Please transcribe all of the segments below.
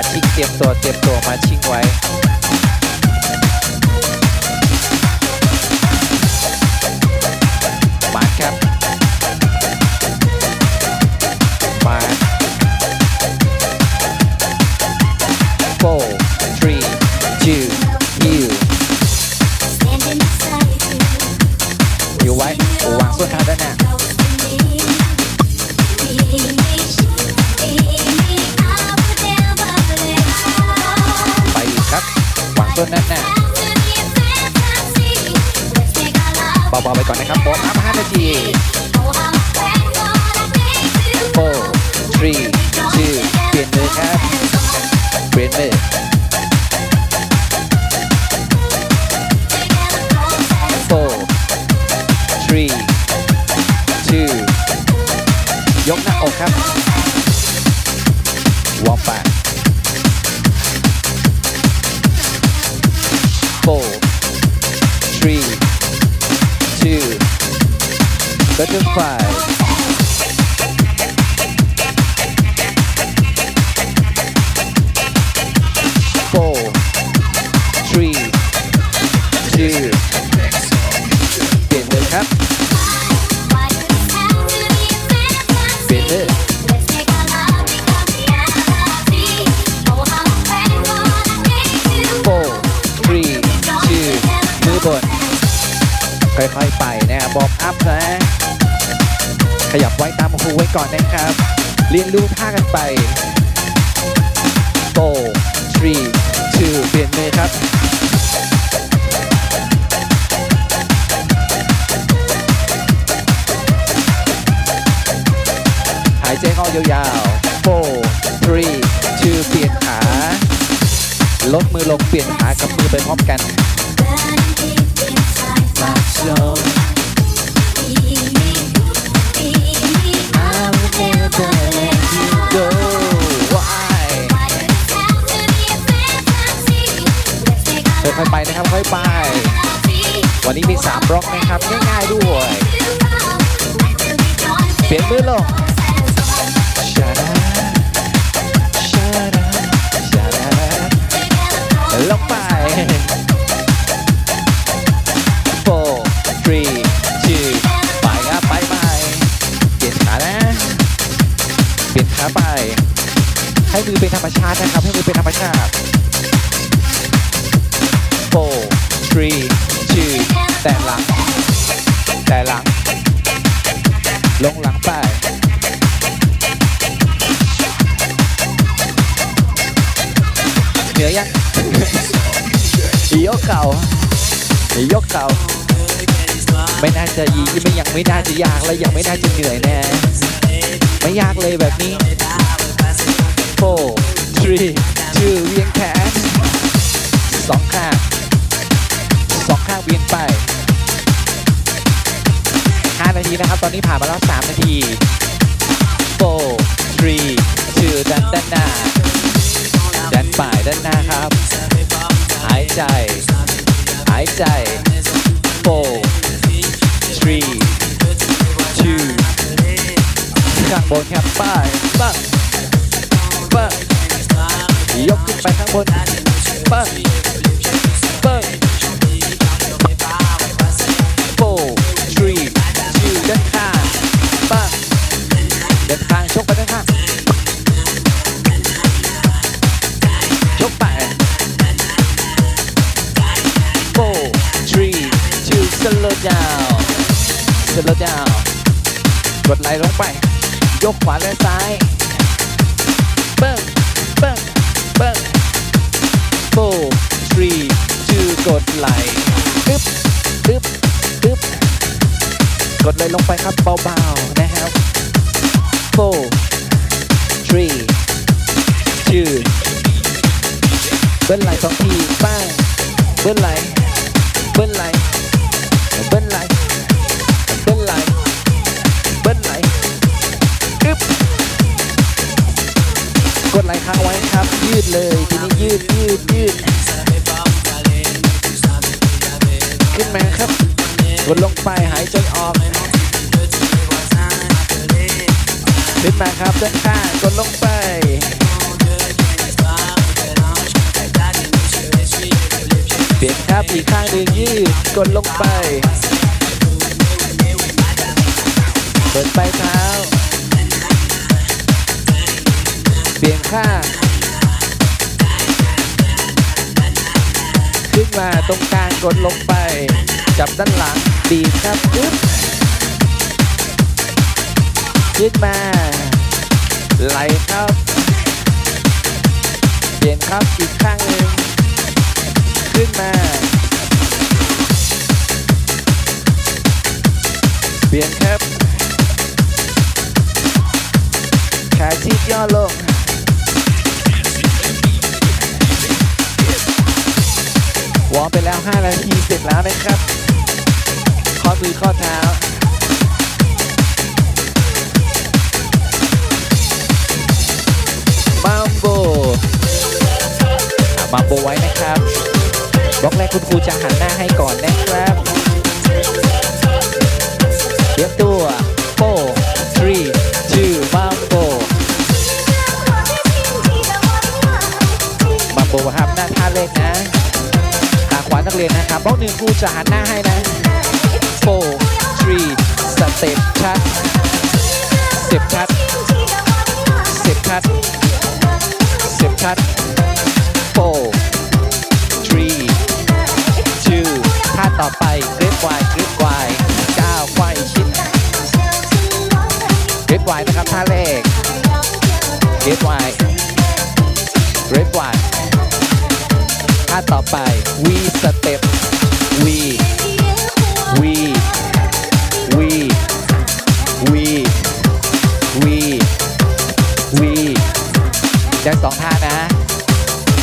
มาชิงเตรียมตัวเตรียมตัวมาชิงไว้ วางส้นด้นน้าเบาๆไปก่อนนะครับบอมอัพ5นาที four three two เปลี่ยนมือครับเปลี่ยนมือ four three two ยกหน้าอกครับวอร์มปาก three two butterfly ค่อยๆไปนะครับบอมอัพนะขยับไว้ตามครูไว้ก่อนนะครับ เรียนรู้ท่ากันไป four three two เปลี่ยนมือครับหายใจเข้ายาวๆ four three two เปลี่ยนขา ลดมือลงเปลี่ยนขากับมือไปพร้อมกัน ค่อยๆไปนะครับค่อยไป วันนี้มี 3บล็อกนะครับง่ายๆด้วย เปลี่ยนมือลงชาดาชาดาชาดาลงไป ให้มือเป็นธรรมชาตินะครับ ให้มือเป็นธรรมชาติ four three two แต่หลัง แต่หลัง ลงหลังไปเหนือยังยกเข่ายกเข่าไม่น่าจะยีไม่ยังไม่น่าจะยากและยังไม่น่าจะเหนื่อยแน่ไม่ยากเลยแบบนี้ four three two เวียงแขนสองข้างสองข้างเวียงไปห้านาทีนะครับ ตอนนี้ผ่านมาแล้วสามนาที four three two ดันด้านหน้า ดันป่ายด้านหน้าครับ หายใจ หายใจ four three two ข้างบนครับป้ายปัง ปังยกขึ้นไปข้างบนปังปัง four three two ด้านข้างปังด้านข้างชกไปด้านข้างชกไป four three two slow down slow down กดไหลลงไป ยกขวาแลย ไหลตึ๊บตึ๊บตึ๊บกดไหลลงไปครับเบาๆนะครับ four three two เบิ้ลไหลสองทีป้างเบิ้ลไหลเบิ้ลไหลเบิ้ลไหลเบิ้ลไหลเบิ้ลไหลอึ๊บกดไหลค้างไว้ครับ ยืดเลยทีนี้ยืดยืดยืด แมนครับกดลงไปหายใจออกขึ้นมาครับด้านข้างกดลงไปเปลี่ยนครับอีกข้างหนึ่งยืดกดลงไปเปิดไปเท้าเปลี่ยนข้าง มาตรงกลางกดลงไป จับด้านหลังดีครับปึ๊บขึ้นมา ไหลครับเปลี่ยนครับอีกข้างหนึ่งขึ้นมาเปลี่ยนครับขาชีพย่อลง วอร์มไปแล้ว 5 นาทีเสร็จแล้วนะครับ ข้อมือข้อเท้ามัมโบอะมัมโบไว้นะครับบล็อกแรกคุณครูจะหันหน้าให้ก่อนนะครับเตรียมตัว เรียนนะครับบล็อกหนึ่งครูจะหันหน้าให้นะโฟ3สเต็ปชัดสเต็ปชัดสเต็ปชัดสิบชัด four three two ท่าต่อไปกริปวายกริปวายก้าวควายชิดกริปวายนะครับท่าแรกกริปวาย V step V V V V V V ได้สองท่านะ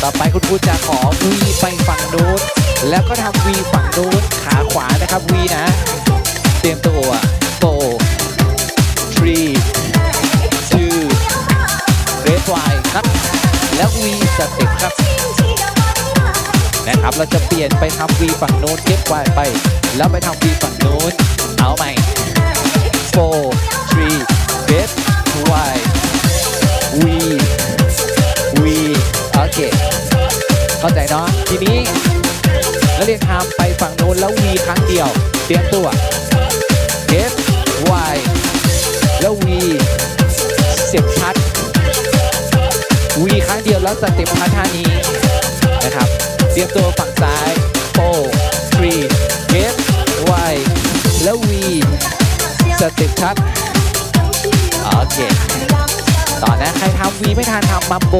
ต่อไปคุณครูจะขอวีไปฝั่งนู้นแล้วก็ทำวีฝั่งนู้นขาขวานะครับวีนะ เตรียมตัว four three two red y ครับ แล้ววีสเต็ปครับ นะครับ เราจะเปลี่ยนไปทำวีฝั่งโน้นเก็บไว้ไป แล้วไปทำวีฝั่งโน้นเอาใหม่ four three get y V V โอเคเข้าใจเนาะทีนี้นักเรียนทำไปฝั่งโน้นแล้ว V ครั้งเดียว เตรียมตัว F Y แล้ว V เสียบชัด V ครั้งเดียวแล้วสเต็ปพัดท่านี้นะครับ เตรียมตัวฝั่งซ้าย4 3 F Y แล้ว V สเต็ปชัดโอเคต่อนะใครทำวีไม่ทันทำมัมโบ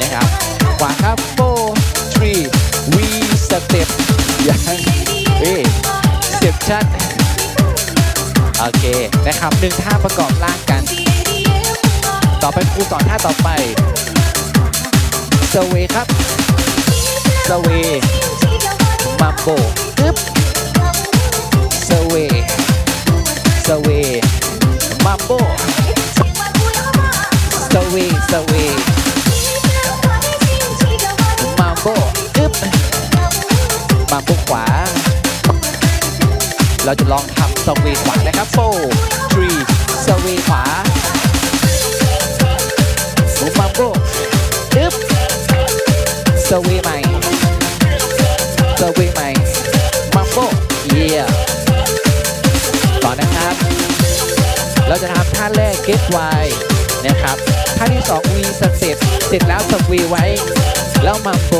นะครับขวาครับโบทรีวีสเต็ปยังเอ้สเต็ปชัดโอเคนะครับหนึ่งท่าประกอบร่างกัน ต่อไปครูสอนท่าต่อไปสเวครับ สเวมัมโบปึ๊บสเวสเวมัมโบสวีสวีมาโบอึ๊บมาโบขวา เราจะลองทำสวีขวานะครับโฟ เราจะทำท่าแรก get y นะครับ ท่าที่ 2 V สเต็ปเสร็จแล้วสวีไว้ แล้วมาโบ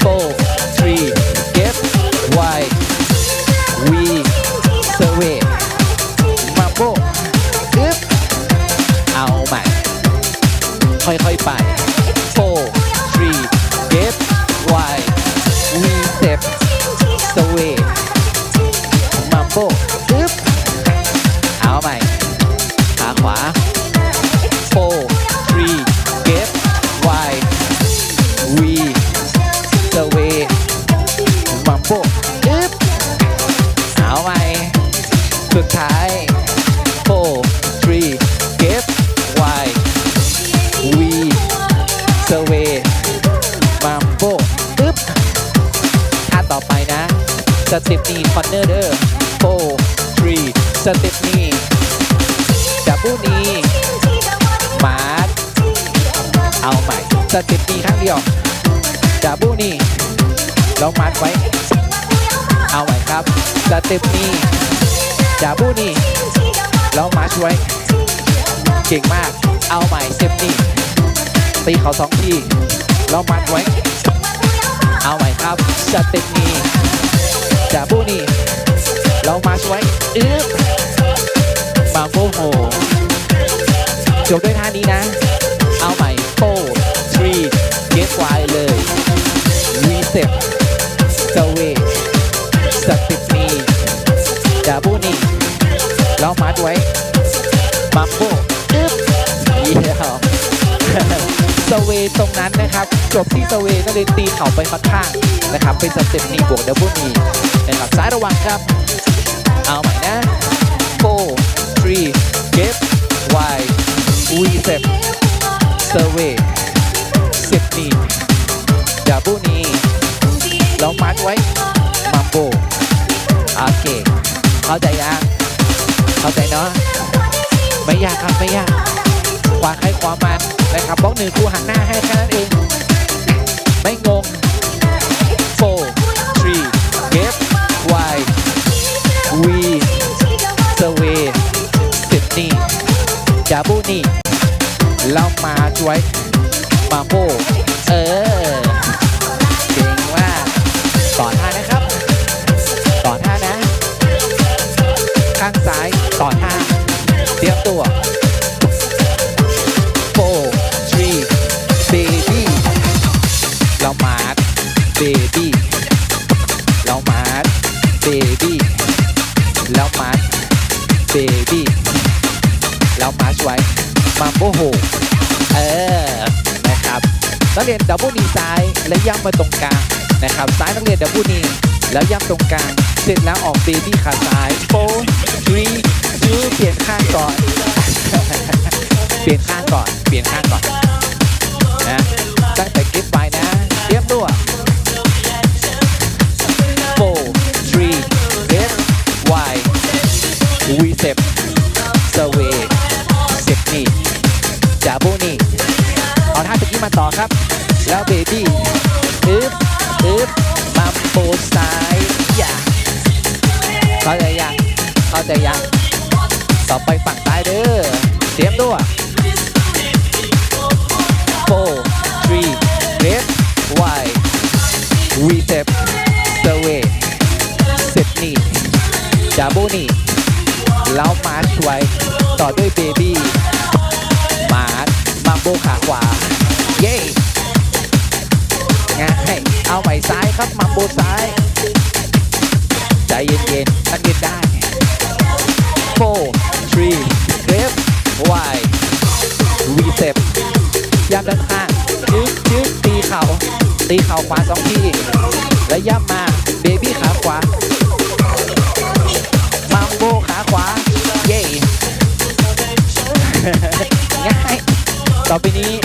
โบ3 get y V สเวมาโบอึ๊บเอาใหม่ค่อยๆไป ขวา four three get y v สเวมัมโบอึ๊บเอาใหม่สุดท้าย four three get y v สเวมัมโบอึ๊บท่าต่อไปนะ สเต็ปนี้คอนเนอร์เดอร์ four three สเต็ปนี้ เอาใหม่สเต็ปนี้ครั้งเดียวดับบูนี่ล้วมัดไว้ เอาไว้ครับสเต็ปนี้จาบูนี่ล้วมัดไว้เก่งมาก เอาใหม่สเต็ปนี้ตีเขาสองทีล้วมัดไว้ เอาใหม่ครับสเต็ปนี้จาบูนี่ล้วมัดไว้อึ๊บมาโมโหจบด้วยท่านี้นะ เอาใหม่ โฟทรีเก็ตไวเลยรีเซ็ปสเวสติปนีดาบูนี่แล้วมัดไว้มัมโบอึ๊บเยี่ยมสเวตรงนั้นนะครับจบที่สเวก็เลยตีเข่าไปข้างๆนะครับ เป็นสเต็ปนีบวกดับเบิลนีนะครับซ้ายระวังครับ เอาใหม่นะ four three ซอร์เวย์สิบนีดับเบิลนีแล้วมัดไว้มัมโบโอเคเข้าใจยังเข้าใจเนาะไม่ยากครับไม่ยากขวาใครขวามันนะครับบล็อกหนึ่งครูหันหน้าให้แค่นั้นเอง มาช่วยมาโบเออเก่าต่อท่านะครับต่อท่านะ ข้างซ้ายต่อท่าเตรียมตัว four three baby เรามาร์ baby เรามาร์ baby แล้วมาร์ baby แล้วมาช่วยมัมโบโฮเออนะครับ นักเรียนดับเบิลนีซ้ายและย่ำมาตรงกลางนะครับซ้ายนักเรียนดับเบิลนีแล้วย่ำตรงกลาง เสร็จแล้วออกเบบี้ขาซ้าย four three two เปลี่ยนข้างก่อน เปลี่ยนข้างก่อน เปลี่ยนข้างก่อนนะตั้งแต่คลิปไปนะเรียมตัว four three get y we step survey เซ็ปนี่จาบูนี่เอาท่าตะกี้มาต่อครับ แล้วเบบี้อึ๊บอึ๊บมัมโบซ้ายอย่าเข้าใจยังเข้าใจยังต่อไปฝั่งซ้ายเด้อเตรียมตัว four three left right reset survey เซ็ปนี่จาบูนี่แล้วมาร์ชไว้ต่อด้วยเบบี้มาร์ชมาโบขาขวา เอาใหม่ซ้ายครับมาโบซ้าย ใจเย็นๆตั้งย็นได้ four three left right reset ย่ำด้านข้างยึกยึกตีเข่าตีเข่าขวาสองทีแล้วย่ำมาเบบี้ขาขวามัมโบขาขวา เย้ง่ายต่อไปนี้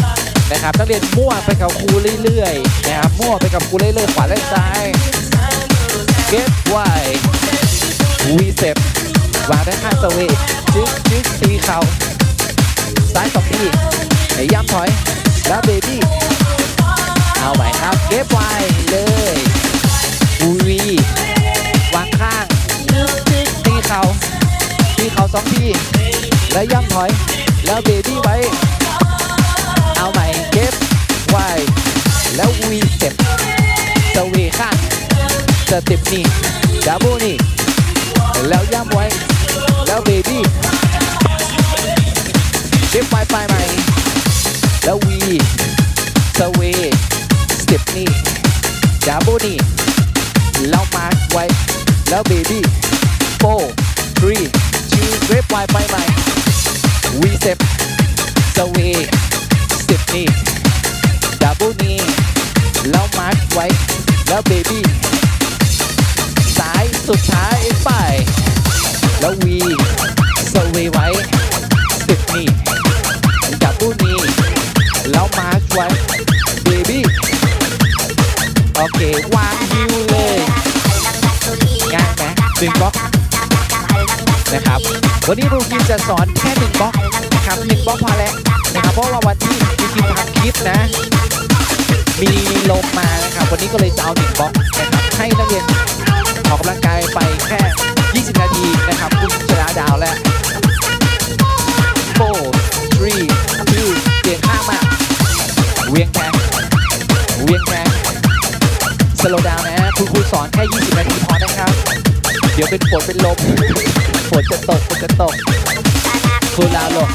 นะครับนักเรียนมั่วไปกับครูเรื่อยๆนะครับมั่วไปกับครูเรื่อยๆขวาและซ้าย get wide วีเซ็ปวางด้านข้างสวีจึ๊กจึ๊กตีเข่าซ้ายสองทีไอ้ย่ำถอยแล้วเบบี้เอาใหม่ครับเก็บไว้เลยวีวางข้างจิกจิกตีเข่าตีเข่าสองทีแล้วย่ำถอยแล้วเบบี้ไว้ เอาใหม่เก็บไว้แล้ววีเต็ปสวีข้างสเต็ปนี่ดับเบิลนี่แล้วย่ำไว้ แล้วเบบี้เก็บไวไปใหม่แล้ววีสเวสเต็ปนี่ดับเบิลนี่แล้วมาร์คไว้ แล้วเบบี้โฟร์ทรีทูเก็บไวไปใหม่วีเซปสเว สเต็ปนี่ดับเบิลนี่แล้วมาร์คไว้ แล้วเบบี้สายสุดท้ายไป แล้ววีสเวไว้สิบนี่ดับเบิลนี่แล้วมาร์คไว้ เบบี้โอเควางฮิวเลยง่ายไหมหนึ่งบล็อกนะครับ วันนี้รูกินจะสอนแค่หนึ่งบล็อกนะครับหนึ่งบล็อกพอแล้วนะครับเพราะว่าวันที่ ลิปนะ มีลมมานะครับ วันนี้ก็เลยจะเอาหนึ่งบล็อกนะครับให้นักเรียนออกกำลังกายไปแค่ 20 นาทีนะครับคุณชนะดาวแล้ว four three two เปลี่ยนข้างมา เวียงแทงเวียงแทงสโลดาวนะ คุณครูสอนแค่ 20 นาทีพอนะครับ เดี๋ยวเป็นฝนเป็นลมฝนจะตกฝนจะตกคุณลาวลง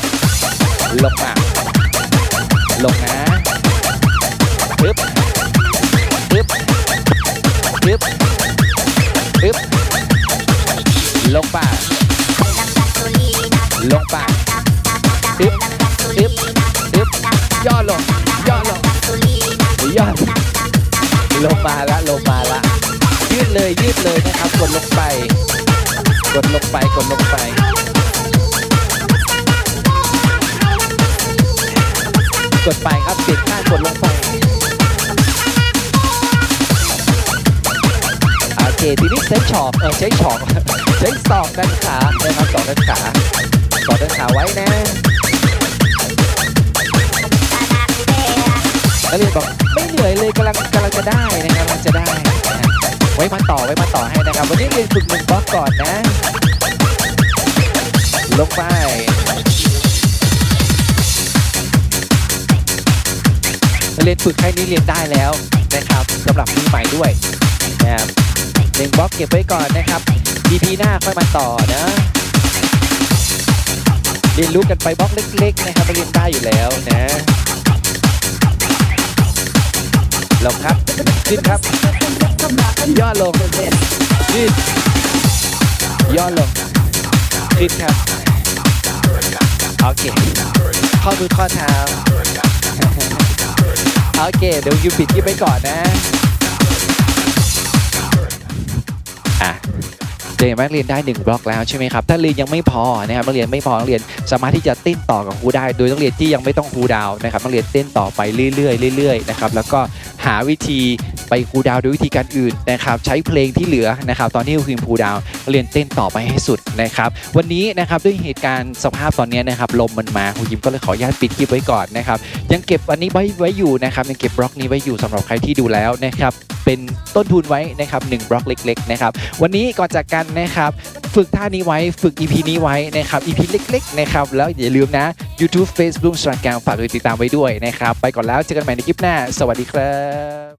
ลงมาลงนะ ป่าลงป่าปึ๊บปึ๊บปึ๊บย่อลงย่อลงย่อลงลงมาละลงมาละยืดเลยยืดเลยนะครับกดลงไป กดลงไปกดลงไปกดไปครับ เคทีนี้ใช้ฉอกเออใช้ฉอกใช้ศอกด้านขานะครับศอกด้านขาศอกด้านขาไว้นะนักเรียนบอกไม่เหนื่อยเลยกำลังกำลังจะได้นะครับกำลังจะได้นะไว้มาต่อไว้มาต่อให้นะครับวันนี้เรียนฝึกหนึ่งบล็อกก่อนนะ ลงไปเรียนฝึกแค่นี้เรียนได้แล้วนะครับสำหรับมือใหม่ด้วยนะครับ หนึ่งบล็อกเก็บไว้ก่อนนะครับ EP หน้าค่อยมาต่อนะ เรียนรู้กันไปบล็อกเล็กๆนะครับเรียนได้อยู่แล้วนะลงครับขึ้นครับ ย่อลงขึ้นย่อลงขึ้นครับโอเคข้อมือข้อเท้าโอเคเดี๋ยวยูปิดคลิปไปก่อนนะ อะเดี๋ยวนักเรียนได้หนึ่งบล็อกแล้วใช่ไหมครับ ถ้าเรียนยังไม่พอนะครับนักเรียนไม่พอนักเรียนสามารถที่จะเต้นต่อกับครูได้ โดยนักเรียนที่ยังไม่ต้องครูดาวน์นะครับนักเรียนเต้นต่อไปเรื่อยๆเรื่อยๆนะครับแล้วก็หาวิธี ไปคูดาวน์โดยวิธีการอื่นนะครับใช้เพลงที่เหลือนะครับตอนที่ครูพิมคูดาวเรียนเต้นต่อไปให้สุดนะครับวันนี้นะครับด้วยเหตุการณ์สภาพตอนนี้นะครับลมมันมาครูยิมก็เลยขออนุญาตปิดคลิปไว้ก่อนนะครับยังเก็บอันนี้ไว้ไว้อยู่นะครับยังเก็บบล็อกนี้ไว้อยู่สำหรับใครที่ดูแล้วนะครับเป็นต้นทุนไว้นะครับหนึ่งบล็อกเล็กๆนะครับวันนี้ก่อนจากกันนะครับฝึกท่านี้ไว้ฝึก EP นี้ไว้นะครับ EP เล็กๆนะครับแล้วอย่าลืมนะ YouTube Facebook Instagram ฝากกดติดตามไว้ด้วยนะครับ ไปก่อนแล้วเจอกันใหม่ในคลิปหน้า สวัสดีครับ